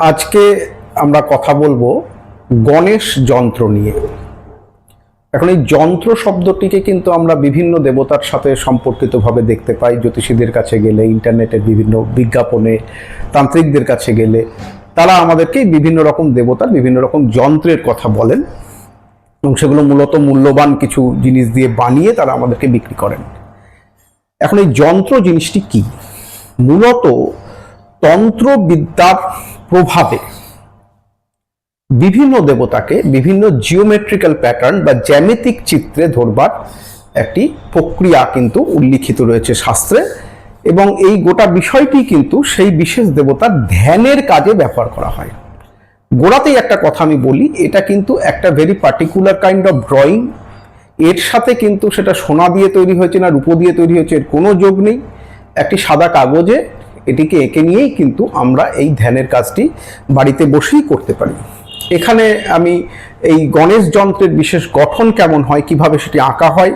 আজকে আমরা কথা বলব গণেশ যন্ত্র নিয়ে। এখন এই যন্ত্র শব্দটিকে কিন্তু আমরা বিভিন্ন দেবতার সাথে সম্পর্কিতভাবে দেখতে পাই, জ্যোতিষীদের কাছে গেলে, ইন্টারনেটের বিভিন্ন বিজ্ঞাপনে, তান্ত্রিকদের কাছে গেলে। তারা আমাদেরকে বিভিন্ন রকম দেবতার বিভিন্ন রকম যন্ত্রের কথা বলেন এবং সেগুলো মূলত মূল্যবান কিছু জিনিস দিয়ে বানিয়ে তারা আমাদেরকে বিক্রি করেন। এখন এই যন্ত্র জিনিসটি কি? মূলত তন্ত্রবিদ্যার প্রভাবে। বিভিন্ন দেবতাকে বিভিন্ন জিওমেট্রিক্যাল প্যাটার্ন বা জ্যামিতিক চিত্রে ধরবার একটি প্রক্রিয়া কিন্তু উল্লিখিত রয়েছে শাস্ত্রে এবং এই গোটা বিষয়টি কিন্তু সেই বিশেষ দেবতার ধ্যানের কাজে ব্যবহার করা হয়। গোড়াতেই একটা কথা আমি বলি, এটা কিন্তু একটা very particular kind of drawing এর সাথে কিন্তু সেটা সোনা দিয়ে তৈরি হয়েছে না রূপো দিয়ে তৈরি হয়েছে, এর কোনো যোগ নেই। একটি সাদা কাগজে এটিকে এঁকে নিয়েই কিন্তু আমরা এই ধ্যানের কাজটি বাড়িতে বসেই করতে পারি। এখানে আমি এই গণেশ যন্ত্রের বিশেষ গঠন কেমন হয়, কীভাবে সেটি আঁকা হয়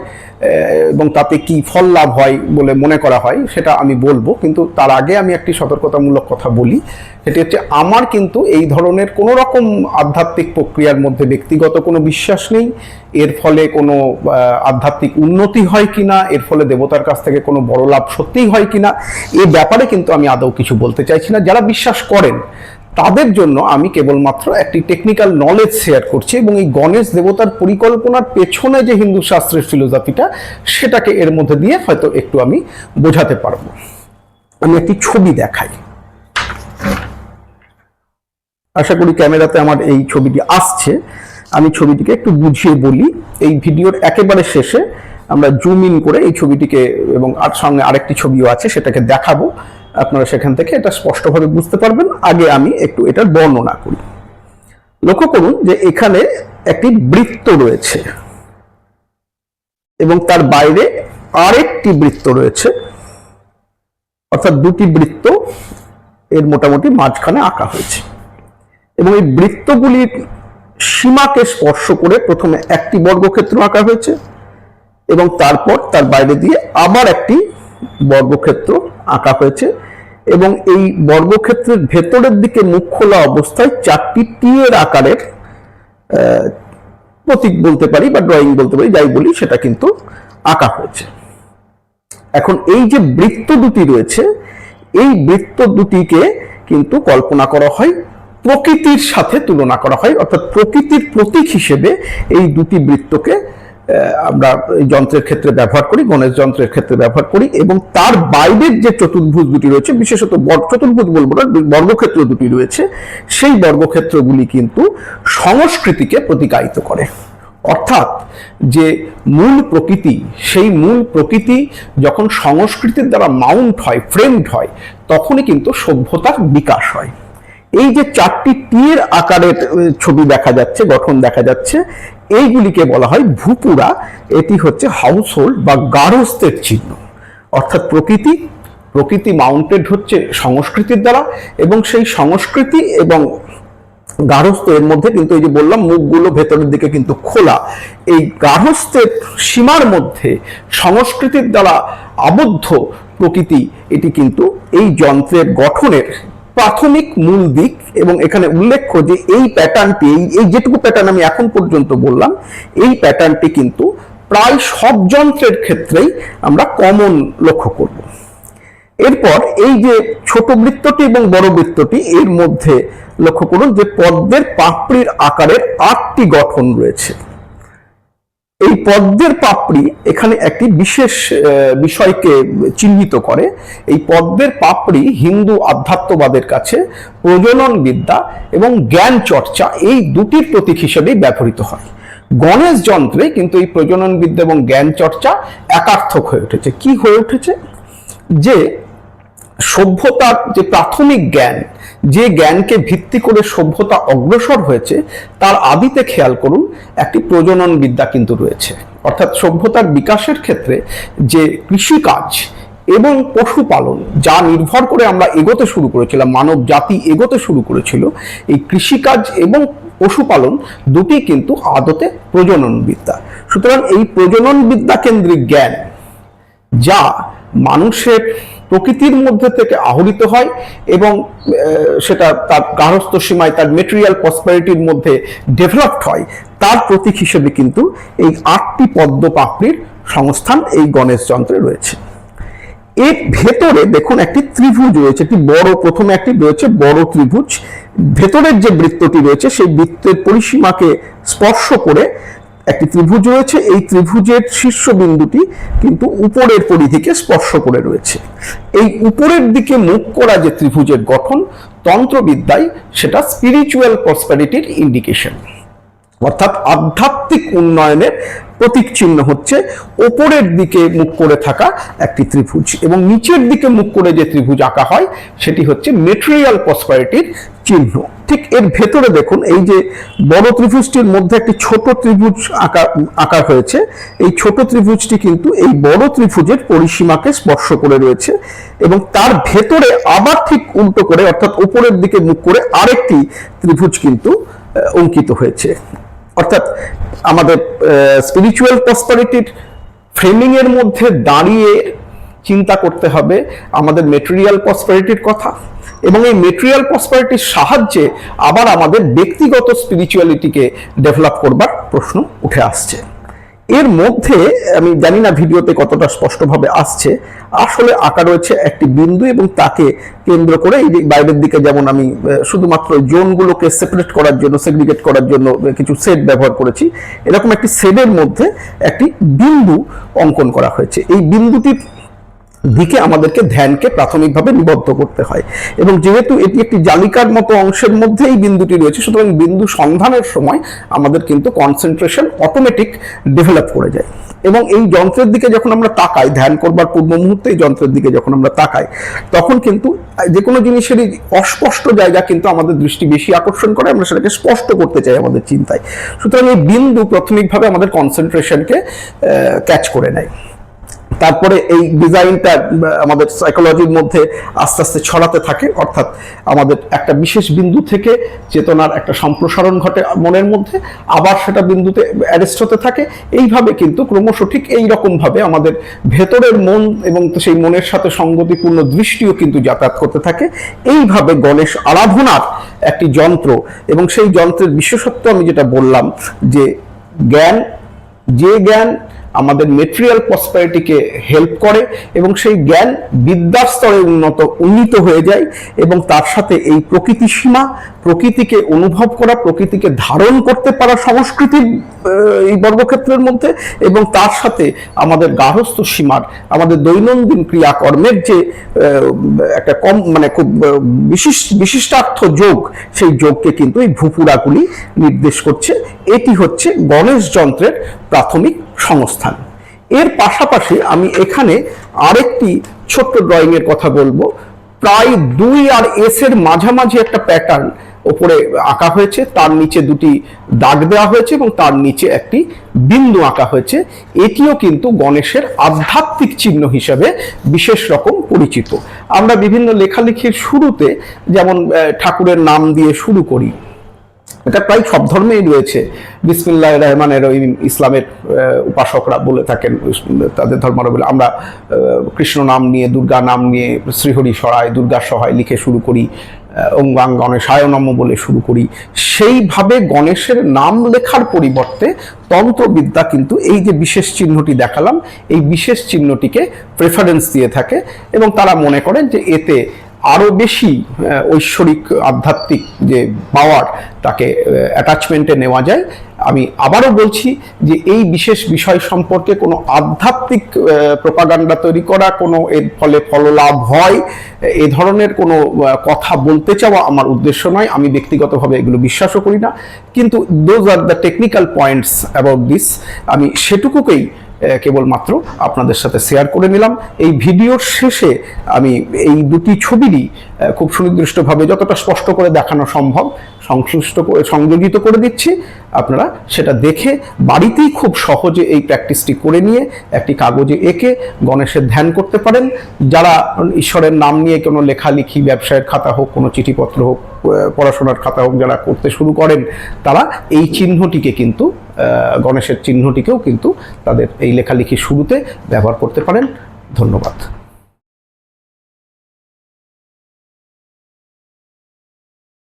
এবং তাতে কি ফল লাভ হয় বলে মনে করা হয়, সেটা আমি বলব। কিন্তু তার আগে আমি একটি সতর্কতামূলক কথা বলি। সেটি হচ্ছে, আমার কিন্তু এই ধরনের কোনো রকম আধ্যাত্মিক প্রক্রিয়ার মধ্যে ব্যক্তিগত কোনো বিশ্বাস নেই। এর ফলে কোনো আধ্যাত্মিক উন্নতি হয় কি না এর ফলে দেবতার কাছ থেকে কোনো বড় লাভ সত্যিই হয় কি না এ ব্যাপারে কিন্তু আমি আদৌ কিছু বলতে চাইছি না। যারা বিশ্বাস করেন তাদের জন্য আমি কেবলমাত্র একটি টেকনিক্যাল নলেজ শেয়ার করছি এবং এই গণেশ দেবতার পরিকল্পনার পেছনে যে হিন্দু শাস্ত্রের ফিলোসফিটা সেটাকে এর মধ্যে দিয়ে হয়তো একটু আমি বোঝাতে পারব। আমি একটি ছবি দেখাই। আশা করি ক্যামেরাতে আমার এই ছবিটি আসছে। আমি ছবিটিকে একটু বুঝিয়ে বলি। এই ভিডিওর একেবারে শেষে আমরা জুম ইন করে এই ছবিটিকে এবং আর সঙ্গে আরেকটি ছবিও আছে, সেটাকে দেখাবো। আপনারা সেখান থেকে এটা স্পষ্টভাবে বুঝতে পারবেন। আগে আমি একটু এটার বর্ণনা করি। লক্ষ্য করুন যে এখানে একটি বৃত্ত রয়েছে এবং তার বাইরে আরেকটি বৃত্ত রয়েছে। অর্থাৎ দুটি বৃত্ত এর মোটামুটি মাঝখানে আঁকা হয়েছে। এবং এই বৃত্তগুলির সীমাকে স্পর্শ করে প্রথমে একটি বর্গক্ষেত্র আঁকা হয়েছে এবং তারপর তার বাইরে দিয়ে আবার একটি বর্গক্ষেত্র আঁকা হয়েছে এবং এই বর্গক্ষেত্রের ভেতরের দিকে মুখ খোলা অবস্থায় চারটি টিয়ের আকারের প্রতীক বলতে পারি বা ড্রয়িং বলতে পারি, যাই বলি, সেটা কিন্তু আঁকা হয়েছে। এখন এই যে বৃত্ত দুটি রয়েছে, এই বৃত্ত দুটিকে কিন্তু কল্পনা করা হয় প্রকৃতির সাথে তুলনা করা হয়, অর্থাৎ প্রকৃতির প্রতীক হিসেবে এই দুটি বৃত্তকে আমরা যন্ত্রের ক্ষেত্রে ব্যবহার করি, গণেশ যন্ত্রের ক্ষেত্রে ব্যবহার করি এবং তার বাইরের যে চতুর্ভুজ দুটি রয়েছে, বিশেষত চতুর্ভুজ বলব না, বর্গক্ষেত্র দুটি রয়েছে, সেই বর্গক্ষেত্রগুলি কিন্তু সংস্কৃতিকে প্রতিকায়িত করে। অর্থাৎ যে মূল প্রকৃতি, সেই মূল প্রকৃতি যখন সংস্কৃতির দ্বারা মাউন্ট হয়, ফ্রেমড হয়, তখনই কিন্তু সভ্যতার বিকাশ হয়। এই যে চারটি তীর আকারের ছবি দেখা যাচ্ছে, গঠন দেখা যাচ্ছে, এইগুলিকে বলা হয় ভূপুরা। এটি হচ্ছে হাউস হোল্ড বা গারস্থের চিহ্ন। অর্থাৎ প্রকৃতি প্রকৃতি মাউন্টেড হচ্ছে সংস্কৃতির দ্বারা এবং সেই সংস্কৃতি এবং গার্হস্থ এর মধ্যে কিন্তু এই যে বললাম, মুখগুলো ভেতরের দিকে কিন্তু খোলা। এই গার্হস্থের সীমার মধ্যে সংস্কৃতির দ্বারা আবদ্ধ প্রকৃতি, এটি কিন্তু এই যন্ত্রের গঠনের প্রাথমিক মূল দিক এবং এখানে উল্লেখ্য যে এই প্যাটার্নটি এই যেটুকু প্যাটার্ন আমি এখন পর্যন্ত বললাম, এই প্যাটার্নটি কিন্তু প্রায় সব যন্ত্রের ক্ষেত্রেই আমরা কমন লক্ষ্য করব। এরপর এই যে ছোট বৃত্তটি এবং বড় বৃত্তটি, এর মধ্যে লক্ষ্য করুন যে পদ্মের পাপড়ির আকারের আটটি গঠন রয়েছে। এই পদ্মের পাপড়ি এখানে একটি বিশেষ বিষয়কে চিহ্নিত করে। এই পদ্মের পাপড়ি হিন্দু আধ্যাত্মবাদের কাছে প্রজনন বিদ্যা এবং জ্ঞান চর্চা এই দুটির প্রতীক হিসেবেই ব্যবহৃত হয়। গণেশ যন্ত্রে কিন্তু এই প্রজনন বিদ্যা এবং জ্ঞান চর্চা একার্থক হয়ে উঠেছে। কি হয়ে উঠেছে? যে সভ্যতার যে প্রাথমিক জ্ঞান, যে জ্ঞানকে ভিত্তি করে সভ্যতা অগ্রসর হয়েছে, তার আদিতে খেয়াল করুন, একটি প্রজনন বিদ্যা কিন্তু রয়েছে। অর্থাৎ সভ্যতার বিকাশের ক্ষেত্রে যে কৃষিকাজ এবং পশুপালন, যা নির্ভর করে আমরা এগোতে শুরু করেছিলাম, মানব জাতি এগোতে শুরু করেছিল, এই কৃষিকাজ এবং পশুপালন দুটি কিন্তু আদতে প্রজনন বিদ্যা সুতরাং এই প্রজনন বিদ্যা কেন্দ্রিক জ্ঞান, যা মানুষের প্রকৃতির মধ্যে থেকে আহরিত হয় এবং সেটা তার গার্হস্থ সীমায় তার মেটেরিয়াল প্রসপারিটির মধ্যে ডেভেলপড হয়। তার প্রতীক হিসেবে কিন্তু এই আটটি পদ্ম পাপড়ির সংস্থান এই গণেশ যন্ত্রে রয়েছে। এর ভেতরে দেখুন একটি ত্রিভুজ রয়েছে, একটি বড়, প্রথমে একটি রয়েছে বড় ত্রিভুজ। ভেতরের যে বৃত্তটি রয়েছে, সেই বৃত্তের পরিসীমাকে স্পর্শ করে একটি ত্রিভুজ রয়েছে, এই ত্রিভুজের শীর্ষবিন্দুটি কিন্তু উপরের পরিধিকে স্পর্শ করে রয়েছে। এই উপরের দিকে মুখ করা যে ত্রিভুজের গঠন, তন্ত্রবিদ্যায় সেটা স্পিরিচুয়াল প্রসপ্যারিটির ইন্ডিকেশন অর্থাৎ আধ্যাত্মিক উন্নয়নের প্রতীক চিহ্ন হচ্ছে ওপরের দিকে মুখ করে থাকা একটি ত্রিভুজ এবং নিচের দিকে মুখ করে যে ত্রিভুজ আঁকা হয়, সেটি হচ্ছে মেটেরিয়াল প্রসপারিটির চিহ্ন। ঠিক এর ভেতরে দেখুন, এই যে বড় ত্রিভুজটির মধ্যে একটি ছোট ত্রিভুজ আঁকা আঁকা হয়েছে, এই ছোট ত্রিভুজটি কিন্তু এই বড় ত্রিভুজের পরিসীমাকে স্পর্শ করে রয়েছে এবং তার ভেতরে আবার ঠিক উল্টো করে, অর্থাৎ উপরের দিকে মুখ করে আরেকটি ত্রিভুজ কিন্তু অঙ্কিত হয়েছে। অর্থাৎ আমাদের স্পিরিচুয়াল প্রসপারিটির ফ্রেমিংয়ের মধ্যে দাঁড়িয়ে চিন্তা করতে হবে আমাদের মেটেরিয়াল প্রসপারিটির কথা এবং এই মেটেরিয়াল প্রসপারিটির সাহায্যে আবার আমাদের ব্যক্তিগত স্পিরিচুয়ালিটিকে ডেভেলপ করবার প্রশ্ন উঠে আসছে। এর মধ্যে, আমি জানি না ভিডিওতে কতটা স্পষ্টভাবে আসছে, আসলে আঁকা রয়েছে একটি বিন্দু এবং তাকে কেন্দ্র করে এই বাইরের দিকে যেমন আমি শুধুমাত্র জোনগুলোকে সেপারেট করার জন্য সেগ্রিগেট করার জন্য কিছু সেট ব্যবহার করেছি। এরকম একটি সেটের মধ্যে একটি বিন্দু অঙ্কন করা হয়েছে। এই বিন্দুটির দিকে আমাদেরকে ধ্যানকে প্রাথমিকভাবে নিবদ্ধ করতে হয়। এবং যেহেতু এটি একটি জালিকার মতো অংশের মধ্যে এই বিন্দুটি রয়েছে, সুতরাং বিন্দু সন্ধানের সময় আমাদের কিন্তু কনসেন্ট্রেশন অটোমেটিক ডেভেলপ করে যায়। এবং এই যন্ত্রের দিকে যখন আমরা তাকাই, ধ্যান করবার পূর্ব মুহূর্তে এই যন্ত্রের দিকে যখন আমরা তাকাই, তখন কিন্তু যে কোনো জিনিসেরই অস্পষ্ট জায়গা কিন্তু আমাদের দৃষ্টি বেশি আকর্ষণ করে, আমরা সেটাকে স্পষ্ট করতে চাই আমাদের চিন্তায়। সুতরাং এই বিন্দু প্রাথমিকভাবে আমাদের কনসেন্ট্রেশনকে ক্যাচ করে নেয়। তারপরে এই ডিজাইনটা আমাদের সাইকোলজির মধ্যে আস্তে আস্তে ছড়াতে থাকে। অর্থাৎ আমাদের একটা বিশেষ বিন্দু থেকে চেতনার একটা সম্প্রসারণ ঘটে মনের মধ্যে, আবার সেটা বিন্দুতে অ্যারেস্ট হতে থাকে। এইভাবে কিন্তু ক্রমশ ঠিক এই রকমভাবে আমাদের ভেতরের মন এবং সেই মনের সাথে সঙ্গতিপূর্ণ দৃষ্টিও কিন্তু যাতায়াত করতে থাকে। এইভাবে গণেশ আরাধনার একটি যন্ত্র এবং সেই যন্ত্রের বিশেষত্ব আমি যেটা বললাম যে জ্ঞান যে জ্ঞান আমাদের মেটেরিয়াল প্রসপারিটিকে হেল্প করে এবং সেই জ্ঞান বিদ্যার স্তরে উন্নত উন্নীত হয়ে যায় এবং তার সাথে এই প্রকৃতি সীমা প্রকৃতিকে অনুভব করা প্রকৃতিকে ধারণ করতে পারা সংস্কৃতির এই বর্গক্ষেত্রের মধ্যে এবং তার সাথে আমাদের গার্হস্থ সীমার আমাদের দৈনন্দিন ক্রিয়াকর্মের যে একটা কম মানে খুব আহ, বিশিষ্ট বিশিষ্টার্থ যোগ সেই যোগকে কিন্তু এই ভূপুরাগুলি নির্দেশ করছে। এটি হচ্ছে গণেশ যন্ত্রের প্রাথমিক সংস্থান। এর পাশাপাশি আমি এখানে আরেকটি ছোট্ট ড্রয়িংয়ের কথা বলব। প্রায় দুই আর এস এর মাঝামাঝি একটা প্যাটার্ন ওপরে আঁকা হয়েছে। তার নিচে দুটি দাগ দেওয়া হয়েছে এবং তার নিচে একটি বিন্দু আঁকা হয়েছে। এটিও কিন্তু গণেশের আধ্যাত্মিক চিহ্ন হিসাবে বিশেষ রকম পরিচিত। আমরা বিভিন্ন লেখালেখির শুরুতে যেমন ঠাকুরের নাম দিয়ে শুরু করি এটা প্রায় সব ধর্মেই রয়েছে। বিসমিল্লাহ রহমানের রহিম ইসলামের উপাসকরা বলে থাকেন তাদের ধর্মাবলী আমরা কৃষ্ণ নাম নিয়ে দুর্গা নাম নিয়ে শ্রীহরি সরায় দুর্গা সহায় লিখে শুরু করি আহ, ওঙ্গাং গণেশায় নম বলে শুরু করি। সেইভাবে গণেশের নাম লেখার পরিবর্তে তন্ত্রবিদ্যা কিন্তু এই যে বিশেষ চিহ্নটি দেখালাম এই বিশেষ চিহ্নটিকে প্রেফারেন্স দিয়ে থাকে এবং তারা মনে করেন যে এতে আরও বেশি ঐশ্বরিক, আধ্যাত্মিক যে পাওয়ার তাকে অ্যাটাচমেন্টে নেওয়া যায়। আমি আবারও বলছি যে এই বিশেষ বিষয় সম্পর্কে কোনো আধ্যাত্মিক প্রপাগান্ডা তৈরি করা, কোনো এর ফলে ফললাভ হয়, এ ধরনের কোনো কথা বলতে চাওয়া আমার উদ্দেশ্য নয়। আমি ব্যক্তিগতভাবে এগুলো বিশ্বাসও করি না। কিন্তু those are the technical points about this আমি সেটুকুকেই কেবলমাত্র আপনাদের সাথে শেয়ার করে নিলাম। এই ভিডিওর শেষে আমি এই দুটি ছবিরই খুব সুনির্দিষ্টভাবে যতটা স্পষ্ট করে দেখানো সম্ভব, সংশ্লিষ্ট করে সংযোজিত করে দিচ্ছি। আপনারা সেটা দেখে বাড়িতেই খুব সহজে এই প্র্যাকটিসটি করে নিয়ে একটি কাগজে এঁকে গণেশের ধ্যান করতে পারেন। যারা ঈশ্বরের নাম নিয়ে কোনো লেখালেখি, ব্যবসায়ের খাতা হোক, কোনো চিঠিপত্র হোক পড়াশোনার খাতা হোক যারা করতে শুরু করেন, তারা এই চিহ্নটিকে কিন্তু গণেশের চিহ্নটিকেও কিন্তু তাদের এই লেখালেখি শুরুতে ব্যবহার করতে পারেন। ধন্যবাদ।